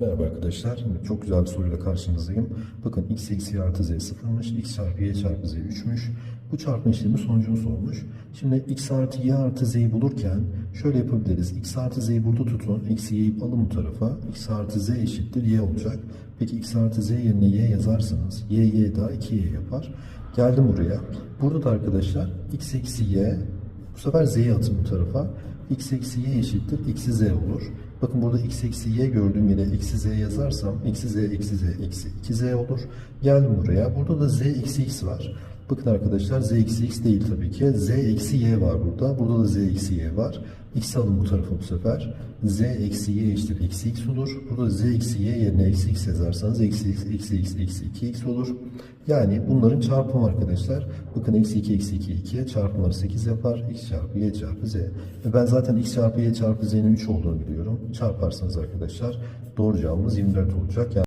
Merhaba arkadaşlar. Çok güzel bir soruyla karşınızdayım. Bakın x eksi artı z sıfırmış. x çarpı y çarpı z 3'müş. Bu çarpma işlemi sonucunu sormuş. Şimdi x artı y artı z'yi bulurken şöyle yapabiliriz. x artı z'yi burada tutun. eksi y'yi alın bu tarafa. x artı z eşittir y olacak. Peki x artı z yerine y yazarsanız y y daha 2y yapar. Geldim buraya. Burada da arkadaşlar x eksi y bu sefer z'yi atın bu tarafa. x eksi y eşittir eksi z olur. Bakın burada x eksi y gördüğüm yere eksi z yazarsam eksi z eksi z eksi 2z olur. Geldim buraya. Burada da z eksi x var. Bakın arkadaşlar z eksi x değil tabii ki. z eksi y var burada. Burada da z eksi y var. x alın bu tarafa bu sefer. z eksi y eşittir eksi x olur. Burada z eksi y yerine eksi x yazarsanız eksi x eksi x eksi 2x olur. Yani bunların çarpımı arkadaşlar. Bakın eksi 2 eksi 2 2 çarpımları 8 yapar. x çarpı y çarpı z. Ve ben zaten x çarpı y çarpı z'nin 3 olduğunu biliyorum. Çarparsanız arkadaşlar doğru cevabımız 24 olacak. Yani